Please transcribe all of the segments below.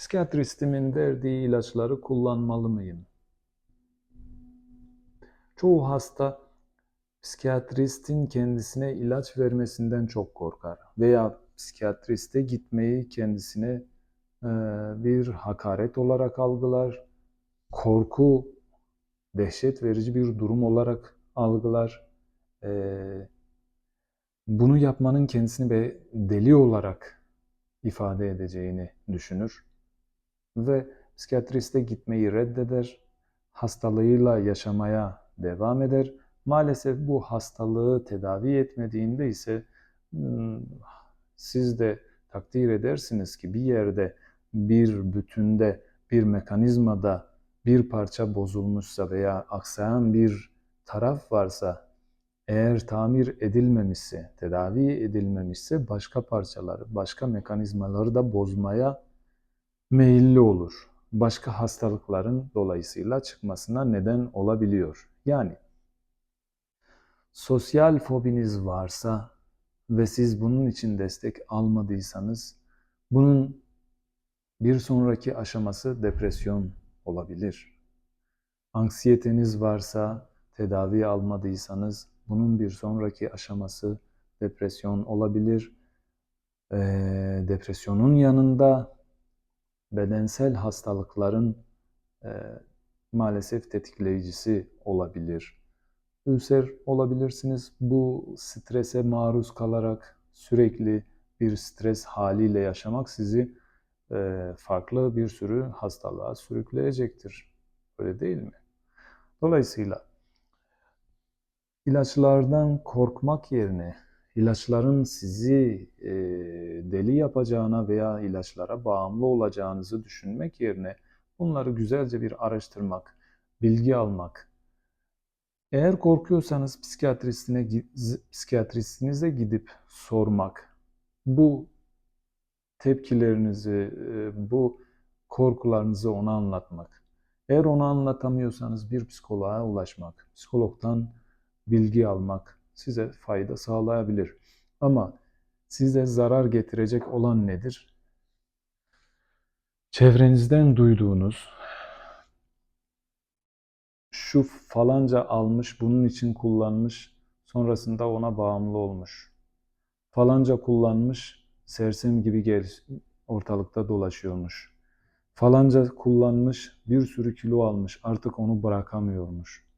Psikiyatristimin verdiği ilaçları kullanmalı mıyım? Çoğu hasta psikiyatristin kendisine ilaç vermesinden çok korkar veya psikiyatriste gitmeyi kendisine e, bir hakaret olarak algılar, korku, dehşet verici bir durum olarak algılar. E, bunu yapmanın kendisini deli olarak ifade edeceğini düşünür ve psikiyatriste gitmeyi reddeder, hastalığıyla yaşamaya devam eder. Maalesef bu hastalığı tedavi etmediğinde ise hmm, siz de takdir edersiniz ki bir yerde, bir bütünde, bir mekanizmada bir parça bozulmuşsa veya aksayan bir taraf varsa eğer tamir edilmemişse, tedavi edilmemişse başka parçaları, başka mekanizmaları da bozmaya meyilli olur. Başka hastalıkların dolayısıyla çıkmasına neden olabiliyor. Yani sosyal fobiniz varsa ve siz bunun için destek almadıysanız bunun bir sonraki aşaması depresyon olabilir. Anksiyeteniz varsa tedavi almadıysanız bunun bir sonraki aşaması depresyon olabilir. Ee, depresyonun yanında bedensel hastalıkların e, maalesef tetikleyicisi olabilir. Ülser olabilirsiniz. Bu strese maruz kalarak sürekli bir stres haliyle yaşamak sizi e, farklı bir sürü hastalığa sürükleyecektir. Öyle değil mi? Dolayısıyla ilaçlardan korkmak yerine ilaçların sizi e, deli yapacağına veya ilaçlara bağımlı olacağınızı düşünmek yerine bunları güzelce bir araştırmak, bilgi almak. Eğer korkuyorsanız psikiyatristine psikiyatristinize gidip sormak. Bu tepkilerinizi, e, bu korkularınızı ona anlatmak. Eğer onu anlatamıyorsanız bir psikoloğa ulaşmak, psikologdan bilgi almak, size fayda sağlayabilir. Ama size zarar getirecek olan nedir? Çevrenizden duyduğunuz şu falanca almış, bunun için kullanmış, sonrasında ona bağımlı olmuş. Falanca kullanmış, sersem gibi gel ortalıkta dolaşıyormuş. Falanca kullanmış, bir sürü kilo almış, artık onu bırakamıyormuş.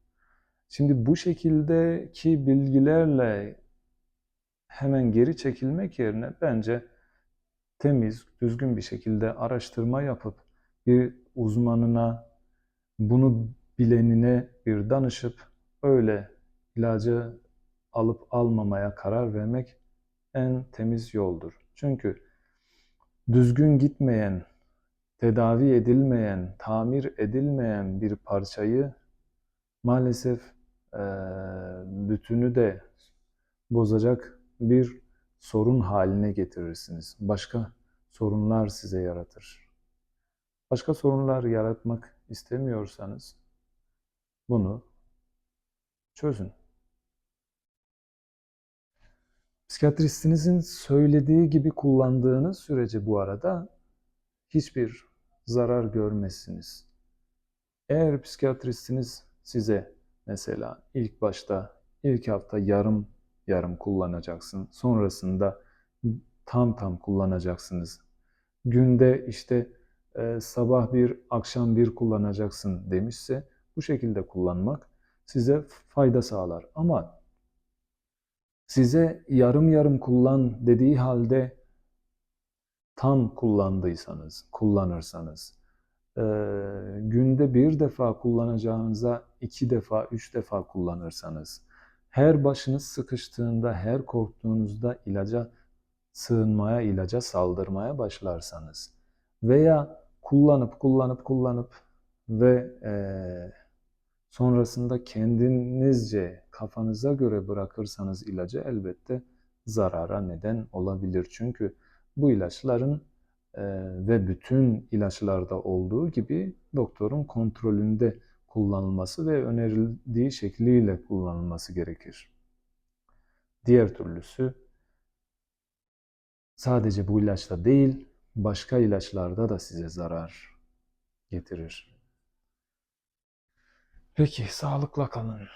Şimdi bu şekildeki bilgilerle hemen geri çekilmek yerine bence temiz, düzgün bir şekilde araştırma yapıp bir uzmanına, bunu bilenine bir danışıp öyle ilacı alıp almamaya karar vermek en temiz yoldur. Çünkü düzgün gitmeyen, tedavi edilmeyen, tamir edilmeyen bir parçayı maalesef bütünü de bozacak bir sorun haline getirirsiniz. Başka sorunlar size yaratır. Başka sorunlar yaratmak istemiyorsanız bunu çözün. Psikiyatristinizin söylediği gibi kullandığınız sürece bu arada hiçbir zarar görmezsiniz. Eğer psikiyatristiniz size Mesela ilk başta ilk hafta yarım yarım kullanacaksın. Sonrasında tam tam kullanacaksınız. Günde işte e, sabah bir, akşam bir kullanacaksın demişse bu şekilde kullanmak size fayda sağlar. Ama size yarım yarım kullan dediği halde tam kullandıysanız, kullanırsanız e, günde bir defa kullanacağınıza iki defa, üç defa kullanırsanız, her başınız sıkıştığında, her korktuğunuzda ilaca sığınmaya, ilaca saldırmaya başlarsanız veya kullanıp kullanıp kullanıp ve e, sonrasında kendinizce kafanıza göre bırakırsanız ilacı elbette zarara neden olabilir. Çünkü bu ilaçların ve bütün ilaçlarda olduğu gibi doktorun kontrolünde kullanılması ve önerildiği şekliyle kullanılması gerekir. Diğer türlüsü sadece bu ilaçla değil, başka ilaçlarda da size zarar getirir. Peki, sağlıkla kalın.